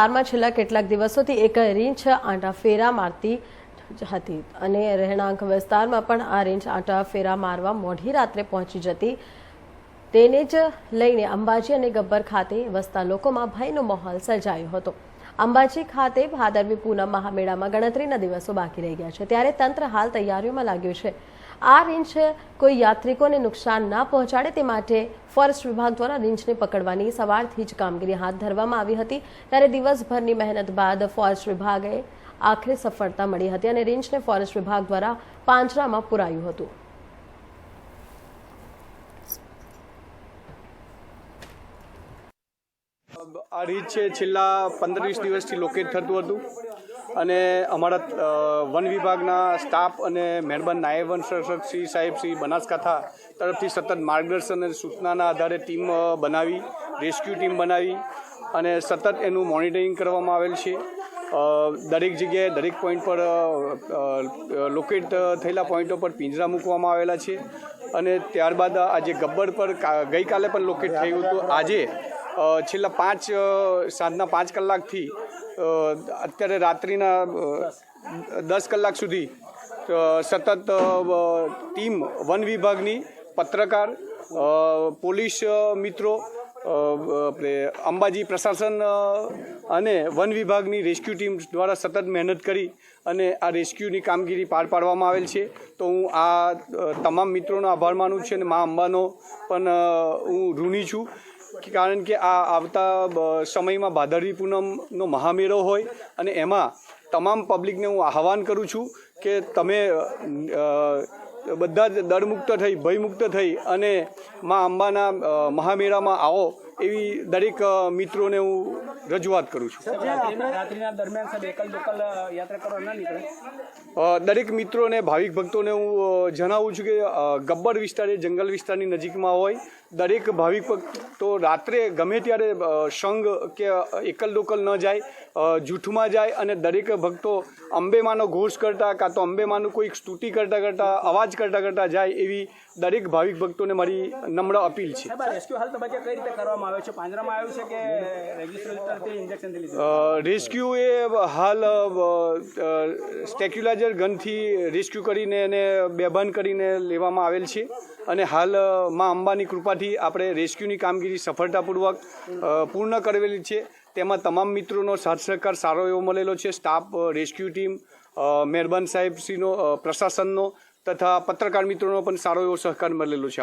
હારમાં છેલ્લા કેટલાક દિવસોથી એક રીંછ આંટા ફેરા મારતી હતી અને રહેણાંક વિસ્તારમાં પણ આ રીંછ આંટા ફેરા મારવા મોડી રાત્રે પહોંચી જતી. તેને જ લઈને અંબાજી અને ગબ્બર ખાતે વસતા લોકોમાં ભયનો માહોલ સર્જાયો હતો. અંબાજી ખાતે ભાદરવી પૂનમ મહામેળામાં ગણતરીના દિવસો બાકી રહી ગયા છે. ત્યારે તંત્ર હાલ તૈયારીઓમાં લાગ્યું છે. આ રીંછ કોઈ યાત્રિકોને નુકસાન ના પહોંચાડે તે માટે ફોરેસ્ટ વિભાગ દ્વારા રીંછને પકડવાની સવારથી જ કામગીરી હાથ ધરવામાં આવી હતી. ત્યારે દિવસભરની મહેનત બાદ ફોરેસ્ટ વિભાગે આખરે સફળતા મળી હતી અને રીંછને ફોરેસ્ટ વિભાગ દ્વારા પાંજરામાં પુરાયું હતું. આ રીત છે છેલ્લા પંદર વીસ દિવસથી લોકેટ થતું હતું. અને અમારા વન વિભાગના સ્ટાફ અને મહેરબાન નાયબ વન સંરક્ષક શ્રી સાહેબ શ્રી બનાસકાંઠા તરફથી સતત માર્ગદર્શન અને સૂચનાના આધારે ટીમ બનાવી, રેસ્ક્યુ ટીમ બનાવી અને સતત એનું મોનિટરિંગ કરવામાં આવેલ છે. દરેક જગ્યાએ દરેક પોઈન્ટ પર લોકેટ થયેલા પોઈન્ટો પર પિંજરા મૂકવામાં આવેલા છે અને ત્યારબાદ આજે ગબ્બર પર ગઈકાલે પણ લોકેટ થયું હતું. આજે છેલ્લા પાંચ સાંજના પાંચ કલાકથી અત્યારે રાત્રિના દસ કલાક સુધી સતત ટીમ વન વિભાગની પત્રકાર પોલીસ મિત્રો આપણે અંબાજી પ્રશાસન અને વન વિભાગની રેસ્ક્યુ ટીમ દ્વારા સતત મહેનત કરી અને આ રેસ્ક્યુની કામગીરી પાર પાડવામાં આવેલ છે. તો હું આ તમામ મિત્રોનો આભાર માનું છું અને મા અંબાનો પણ હું ઋણી છું. કારણ કે આ આવતા સમયમાં ભાદરવી પૂનમનો મહામેળો હોય અને એમાં તમામ પબ્લિકને હું આહવાન કરું છું કે તમે બધા જ દળમુક્ત થઈ, ભયમુક્ત થઈ અને મા અંબાના મહામેળામાં આવો. એવી દરેક મિત્રોને હું રજૂઆત કરું છું. દરેક મિત્રોને ભાવિક ભક્તોને હું જણાવું છું કે ગબ્બર વિસ્તાર એ જંગલ વિસ્તારની નજીકમાં હોય દરેક ભાવિક ભક્તો રાત્રે ગમે ત્યારે સંઘ કે એકલ દોકલ ન જાય જૂઠમાં જાય અને દરેક ભક્તો અંબેમાનો ઘોષ કરતા કાં તો અંબેમાનું કોઈક સ્તુતિ કરતા કરતા અવાજ કરતા કરતા જાય એવી દરેક ભાવિક ભક્તોને મારી નમ્ર અપીલ છે. કરવામાં આવ્યો છે? પાંજરામાં આવ્યું છે કે રેસ્ક્યુ એ હાલ સ્ટેક્યુલાઇઝર ગનથી રેસ્ક્યુ કરીને એને બેભાન કરીને લેવામાં આવેલ છે. અને હાલ મા અંબાની કૃપાથી આપણે રેસ્ક્યુની કામગીરી સફળતાપૂર્વક પૂર્ણ કરેલી છે. તેમાં તમામ મિત્રોનો સાથ સહકાર સારો એવો મળેલો છે. સ્ટાફ રેસ્ક્યુ ટીમ મહેરબાન સાહેબશ્રીનો પ્રશાસનનો તથા પત્રકાર મિત્રોનો પણ સારો એવો સહકાર મળેલો છે.